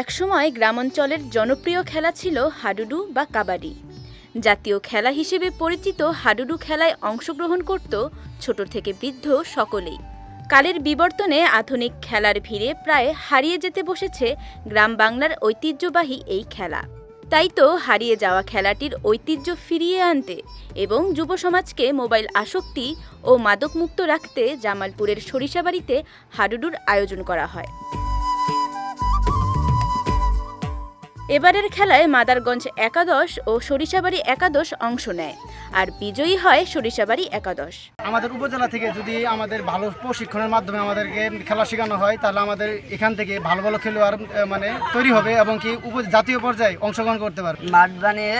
একসময় গ্রামাঞ্চলের জনপ্রিয় খেলা ছিল হাডুডু বা কাবাডি। জাতীয় খেলা হিসেবে পরিচিত হাডুডু খেলায় অংশগ্রহণ করত ছোট থেকে বৃদ্ধ সকলেই। কালের বিবর্তনে আধুনিক খেলার ভিড়ে প্রায় হারিয়ে যেতে বসেছে গ্রাম বাংলার ঐতিহ্যবাহী এই খেলা। তাই তো হারিয়ে যাওয়া খেলাটির ঐতিহ্য ফিরিয়ে আনতে এবং যুব সমাজকে মোবাইল আসক্তি ও মাদকমুক্ত রাখতে জামালপুরের সরিষাবাড়িতে হাডুডুর আয়োজন করা হয়। এবারের খেলায় মাদারগঞ্জ একাদশ ও সরিষাবাড়ি একাদশ অংশ নেয়। আর বিজয়ী হয় সরিষাবাড়ি একাদশ। আমাদের উপজেলা থেকে যদি আমাদের ভালো প্রশিক্ষণের মাধ্যমে আমাদেরকে খেলা শেখানো হয় তাহলে আমাদের এখান থেকে ভালো ভালো খেলোয়াড় মানে তৈরি হবে এবং কি উপ জাতীয় পর্যায়ে অংশগ্রহণ করতে পারবে। মাঠ বানিয়ে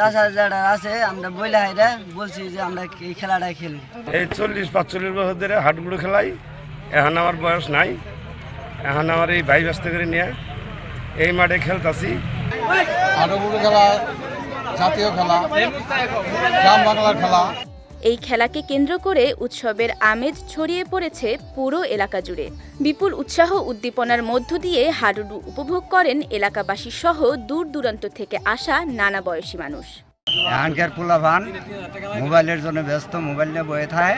চাষা যারা আছে আমরা বইলে হাইরা বলছি যে আমরা এই খেলাটা খেলি। এই চল্লিশ পাঁচচল্লিশ বছর ধরে হাডুডু খেলাই। এখন আমার বয়স নাই। এখন আমার এই ভাই ব্যস্ত করে নিয়ে এই মাঠে খেলতাছি। হাডুডু খেলা জাতীয় খেলা গ্রাম বাংলার খেলা। এই খেলাকে কেন্দ্র করে উৎসবের আমেজ ছড়িয়ে পড়েছে পুরো এলাকা জুড়ে। বিপুল উৎসাহ উদ্দীপনার মধ্য দিয়ে হাডুডু উপভোগ করেন এলাকাবাসী সহ দূর দূরান্ত থেকে আসা নানা বয়সী মানুষ। এখানকার পোলাভান মোবাইলের জন্য ব্যস্ত মোবাইল নিয়ে বয়ে থাকে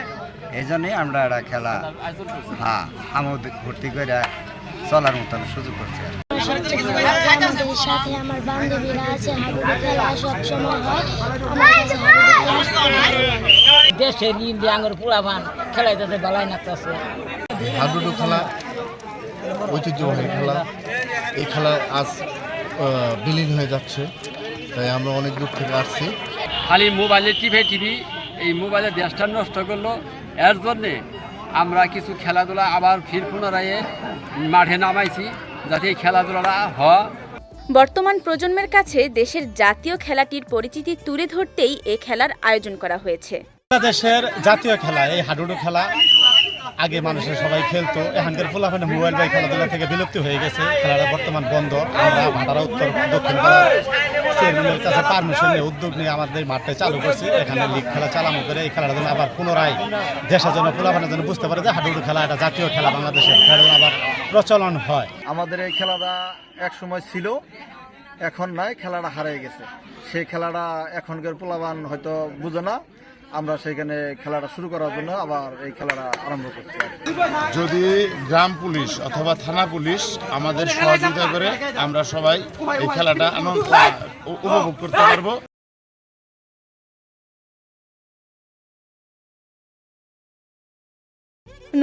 এই জন্যই আমরা একটা খেলা হ্যাঁ আমোদ ভর্তি করে চলার মতন সুযোগ করছি। আমাদের সাথে আমার বান্ধবীরা আছে হাডুডু খেলা সবসময় হয় আমার কাছে হাডুডু খেলা ভালো লাগে। দেশের ইন্ডিয়া আঙুর পোলাভান খেলাইতে বালাই নাচতেছে। হাডুডু খেলা ঐতিহ্যবাহী খেলা। এই খেলা আজ বিলীন হয়ে যাচ্ছে তাই আমরা অনেক দূর থেকে আসছি। খালি মোবাইলে টিভি টিভি এই মোবাইলে দেশটা নষ্ট করল। এর জন্যে আমরা কিছু খেলাধুলা আবার ফির পুনরায় মাঠে নামাইছি। যাতে এই খেলাধুলাটা হয় বর্তমান প্রজন্মের কাছে দেশের জাতীয় খেলাটির পরিচিতি তুলে ধরতেই এ খেলার আয়োজন করা হয়েছে। বাংলাদেশের জাতীয় খেলা এই হাডুডু খেলা আগে মানুষের সবাই খেলতো। এখানকার ফুলাফানে মোবাইল বাই খেলাধুলা থেকে বিলুপ্তি হয়ে গেছে। খেলাটা বর্তমান বন্ধ। আমরা ভাটারা উত্তর, দক্ষিণ চেয়ারম্যানের কাছে পারমিশন নিয়ে উদ্যোগ নিয়ে আমাদের মাঠটা চালু করছি। এখানে লিগ খেলা চালানো করে এই খেলাটা যেন আবার পুনরায় দেশের জন্য, ফুলাফানের জন্য বুঝতে পারে যে হাডুডু খেলা এটা জাতীয় খেলা, বাংলাদেশের খেলা আবার প্রচলন হয়। আমাদের এই খেলাটা এক সময় ছিল, এখন নাই, খেলাটা হারিয়ে গেছে। সেই খেলাটা এখনকার পোলাবান হয়তো বুঝে না। আমরা সেখানে খেলাটা শুরু করার জন্য আবার এই খেলাটা আরম্ভ করছি। যদি গ্রাম পুলিশ অথবা থানা পুলিশ আমাদের সহযোগিতা করে আমরা সবাই এই খেলাটা আনন্দ উপভোগ করতে পারব।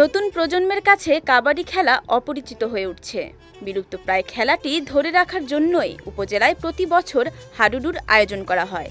নতুন প্রজন্মের কাছে কাবাডি খেলা অপরিচিত হয়ে উঠছে। বিলুপ্ত প্রায় খেলাটি ধরে রাখার জন্যই উপজেলায় প্রতি বছর হাডুডুর আয়োজন করা হয়।